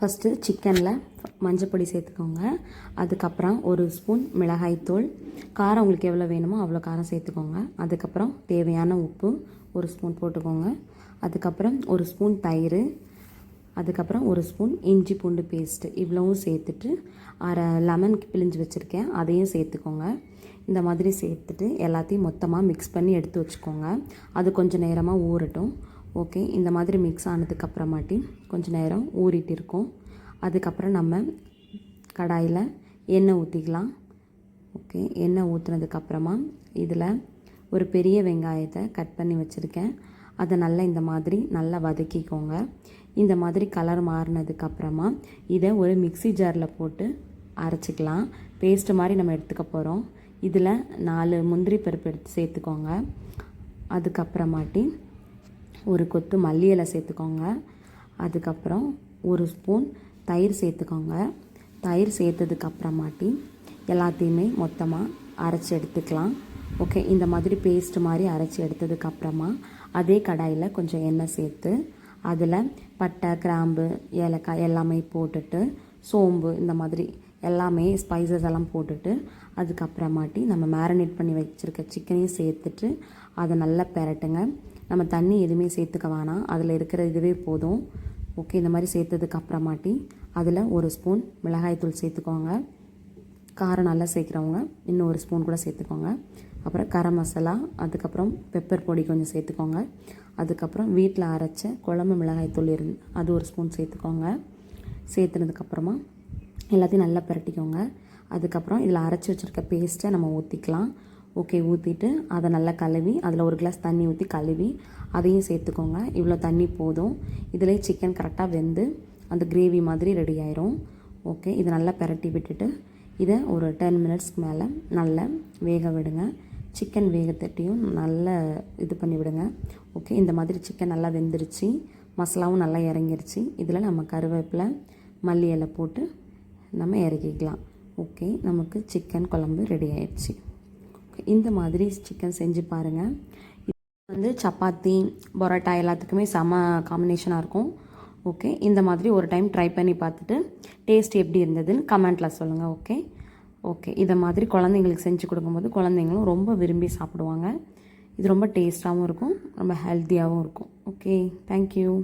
First சிக்கனில் மஞ்சப்பொடி சேர்த்துக்கோங்க. அதுக்கப்புறம் ஒரு ஸ்பூன் மிளகாய்த்தூள் காரம் உங்களுக்கு எவ்வளோ வேணுமோ அவ்வளோ காரம் சேர்த்துக்கோங்க. அதுக்கப்புறம் தேவையான உப்பு ஒரு ஸ்பூன் போட்டுக்கோங்க. அதுக்கப்புறம் ஒரு ஸ்பூன் தயிர். அதுக்கப்புறம் ஒரு ஸ்பூன் இஞ்சி பூண்டு பேஸ்ட்டு இவ்வளவும் சேர்த்துட்டு அரை லெமன் பிழிஞ்சு வச்சுருக்கேன். அதையும் சேர்த்துக்கோங்க. இந்த மாதிரி சேர்த்துட்டு எல்லாத்தையும் மொத்தமாக மிக்ஸ் பண்ணி எடுத்து வச்சுக்கோங்க. அது கொஞ்சம் நேரமாக ஊறட்டும். ஓகே இந்த மாதிரி மிக்ஸ் ஆனதுக்கப்புறமாட்டி கொஞ்சம் நேரம் ஊறிட்டு இருக்கும். அதுக்கப்புறம் நம்ம கடாயில் எண்ணெய் ஊற்றிக்கலாம் ஓகே எண்ணெய் ஊற்றுனதுக்கப்புறமா இதில் ஒரு பெரிய வெங்காயத்தை கட் பண்ணி வச்சுருக்கேன். அதை நல்லா இந்த மாதிரி நல்லா வதக்கிக்கோங்க. இந்த மாதிரி கலர் மாறினதுக்கப்புறமா இதை ஒரு மிக்ஸி ஜாரில் போட்டு அரைச்சிக்கலாம். பேஸ்ட்டு மாதிரி நம்ம எடுத்துக்க போகிறோம் இதில் நாலு முந்திரி பருப்பு எடுத்து சேர்த்துக்கோங்க. அதுக்கப்புறமாட்டி ஒரு கொத்து மல்லி இலை சேர்த்துக்கோங்க. அதுக்கப்புறம் ஒரு ஸ்பூன் தயிர் சேர்த்துக்கோங்க. தயிர் சேர்த்ததுக்கப்புறமாட்டி எல்லாத்தையுமே மொத்தமாக அரைச்சி எடுத்துக்கலாம். ஓகே இந்த மாதிரி பேஸ்ட் மாதிரி அரைச்சி எடுத்ததுக்கப்புறமா அதே கடாயில் கொஞ்சம் எண்ணெய் சேர்த்து அதில் பட்டை கிராம்பு ஏலக்காய் எல்லாமே போட்டுட்டு சோம்பு இந்த மாதிரி எல்லாமே ஸ்பைசஸ் எல்லாம் போட்டுட்டு அதுக்கப்புறமாட்டி நம்ம மேரினேட் பண்ணி வச்சுருக்க சிக்கனையும் சேர்த்துட்டு அதை நல்லா பெரட்டுங்க. நம்ம தண்ணி எதுவுமே சேர்த்துக்க வேணாம். அதில் இருக்கிற இதுவே போதும். ஓகே இந்த மாதிரி சேர்த்ததுக்கு அப்புறமாட்டி அதில் ஒரு ஸ்பூன் மிளகாய்த்தூள் சேர்த்துக்கோங்க. காரம் நல்லா சேர்க்குறவங்க இன்னும் ஒரு ஸ்பூன் கூட சேர்த்துக்கோங்க. அப்புறம் கரம் மசாலா அதுக்கப்புறம் பெப்பர் பொடி கொஞ்சம் சேர்த்துக்கோங்க. அதுக்கப்புறம் வீட்டில் அரைச்ச குழம்பு மிளகாய்த்தூள் இருந்து அது ஒரு ஸ்பூன் சேர்த்துக்கோங்க. சேர்த்துனதுக்கப்புறமா எல்லாத்தையும் நல்லா புரட்டிக்கோங்க. அதுக்கப்புறம் இதில் அரைச்சி வச்சுருக்க பேஸ்ட்டை நம்ம ஊற்றிக்கலாம் ஓகே ஊற்றிட்டு அதை நல்லா கழுவி அதில் ஒரு கிளாஸ் தண்ணி ஊற்றி கழுவி அதையும் சேர்த்துக்கோங்க. இவ்வளோ தண்ணி போதும். இதிலே சிக்கன் கரெக்டாக வெந்து அந்த கிரேவி மாதிரி ரெடி ஆயிரும். ஓகே இதை நல்லா பிரட்டி விட்டுட்டு இதை ஒரு டென் மினிட்ஸ்க்கு மேலே நல்லா வேக விடுங்க. சிக்கன் வேகத்தட்டியும் நல்லா இது பண்ணி விடுங்க. ஓகே இந்த மாதிரி சிக்கன் நல்லா வெந்துருச்சு. மசாலாவும் நல்லா இறங்கிருச்சு. இதில் நம்ம கருவேப்பிலை மல்லி இலை போட்டு நம்ம இறக்கிக்கலாம். ஓகே நமக்கு சிக்கன் குழம்பு ரெடி ஆயிடுச்சு. இந்த மாதிரி சிக்கன் செஞ்சு பாருங்கள் இது வந்து சப்பாத்தி பரோட்டா எல்லாத்துக்குமே செம காம்பினேஷனாக இருக்கும். ஓகே இந்த மாதிரி ஒரு டைம் ட்ரை பண்ணி பார்த்துட்டு டேஸ்ட் எப்படி இருந்ததுன்னு கமெண்ட்டில் சொல்லுங்கள் ஓகே ஓகே இதை மாதிரி குழந்தைங்களுக்கு செஞ்சு கொடுக்கும்போது குழந்தைங்களும் ரொம்ப விரும்பி சாப்பிடுவாங்க. இது ரொம்ப டேஸ்ட்டாகவும் இருக்கும் ரொம்ப ஹெல்த்தியாகவும் இருக்கும். Okay thank you